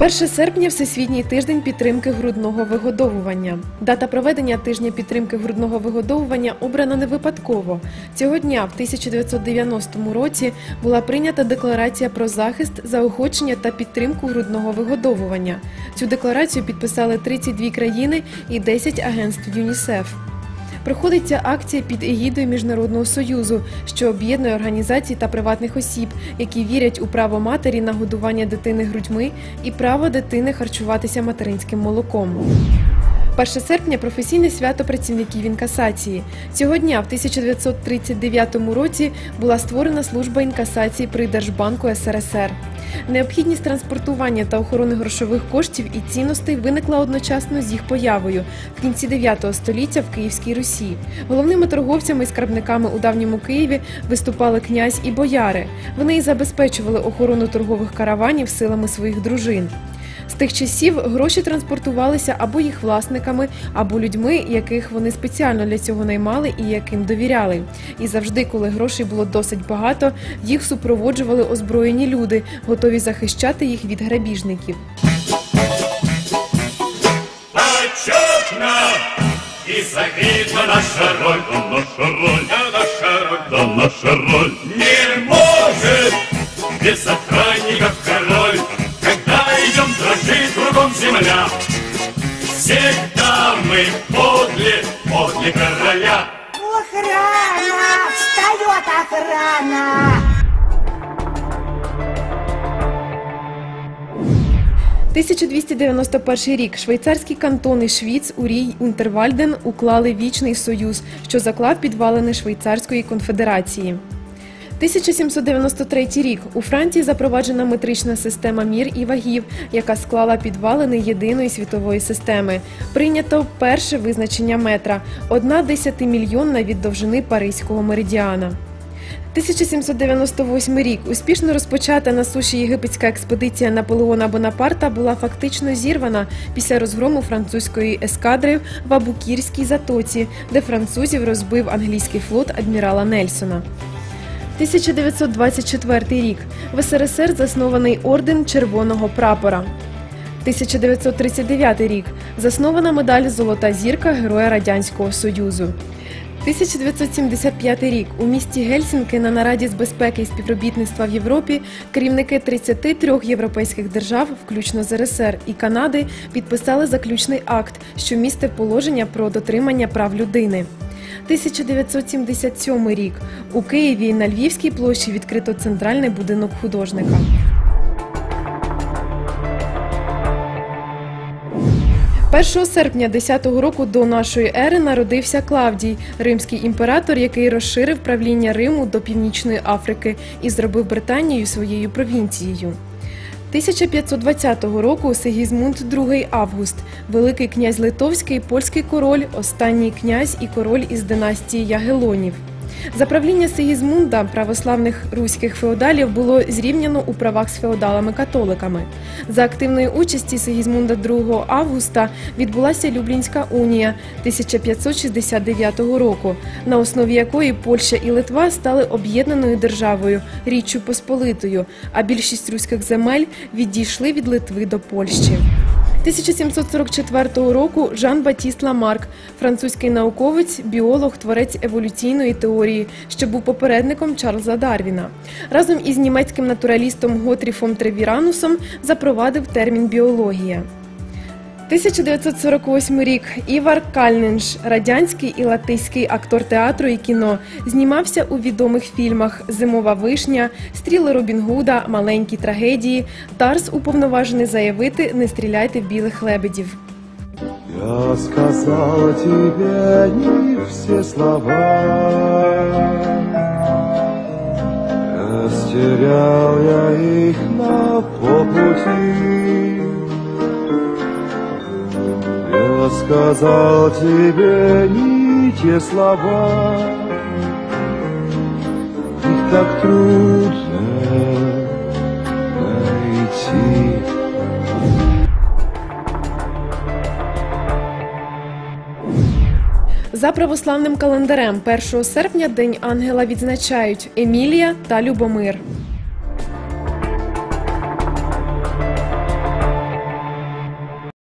1 серпня Всесвітній тиждень підтримки грудного вигодовування. Дата проведення тижня підтримки грудного вигодовування обрана не випадково. Цього дня, в 1990 році, була прийнята декларація про захист, заохочення та підтримку грудного вигодовування. Цю декларацію підписали 32 країни і 10 агентств ЮНІСЕФ. Проходить ця акція під егідою Міжнародного союзу, що об'єднує організацій та приватних осіб, які вірять у право матері на годування дитини грудьми і право дитини харчуватися материнським молоком. 1 серпня професійне свято працівників інкасації. Цього дня, в 1939 році, була створена служба інкасації при Держбанку СРСР. Необхідність транспортування та охорони грошових коштів і цінностей виникла одночасно з їх появою в кінці 9 століття в Київській Русі. Головними торговцями і скарбниками у давньому Києві виступали князь і бояри. Вони і забезпечували охорону торгових караванів силами своїх дружин. З тих часів гроші транспортувалися або їх власниками, або людьми, яких вони спеціально для цього наймали і яким довіряли. І завжди, коли грошей було досить багато, їх супроводжували озброєні люди, готові захищати їх від грабіжників. И завидна наша роль, да наша роль, да наша роль, да наша роль. Не может без охранников кругом земля. Всегда мы подле, подле короля. Охрана! Встает охрана! 1291 рік швейцарські кантони Швіц, Урій, Унтервальден уклали вічний союз, що заклав підвалини Швейцарської конфедерації. 1793 рік у Франції запроваджена метрична система мір і вагів, яка склала підвалини єдиної світової системи. Прийнято перше визначення метра одна десятимільйонна від довжини Паризького меридіана. 1798 рік успішно розпочата на суші єгипетська експедиція Наполеона Бонапарта була фактично зірвана після розгрому французької ескадри в Абукірській затоці, де французів розбив англійський флот адмірала Нельсона. 1924 рік в СРСР заснований орден Червоного прапора. 1939 рік заснована медаль Золота зірка Героя Радянського Союзу. 1975 рік у місті Гельсінки на нараді з безпеки і співробітництва в Європі керівники 33 європейських держав, включно з РСР і Канади, підписали заключний акт, що містив положення про дотримання прав людини. 1977 рік у Києві на Львівській площі відкрито центральний будинок художника. Першого серпня 10-го року до нашої ери народився Клавдій, римський імператор, який розширив правління Риму до Північної Африки і зробив Британію своєю провінцією. 1520 року Сигізмунд II Август, великий князь Литовський, польський король, останній князь і король із династії Ягелонів. За правління Сигізмунда православних руських феодалів було зрівняно у правах з феодалами-католиками. За активної участі Сигізмунда II Августа відбулася Люблінська унія 1569 року, на основі якої Польща і Литва стали об'єднаною державою, Річчю Посполитою, а більшість руських земель відійшли від Литви до Польщі. 1744 року Жан Батіст Ламарк, французький науковець, біолог, творець еволюційної теорії, що був попередником Чарльза Дарвіна. Разом із німецьким натуралістом Готріфом Тревіранусом запровадив термін біологія. 1948 рік Івар Кальнинш, радянський і латиський актор театру і кіно, знімався у відомих фільмах Зимова вишня, Стріли Робін Гуда, Маленькі трагедії. Тарс уповноважений заявити Не стріляйте в білих лебедів. Я сказала тебе не все слова Растерял я их на полпути сказал тебе не те слова Их так трудно найти За православним календарем 1 серпня День ангела відзначають Емілія та Любомир.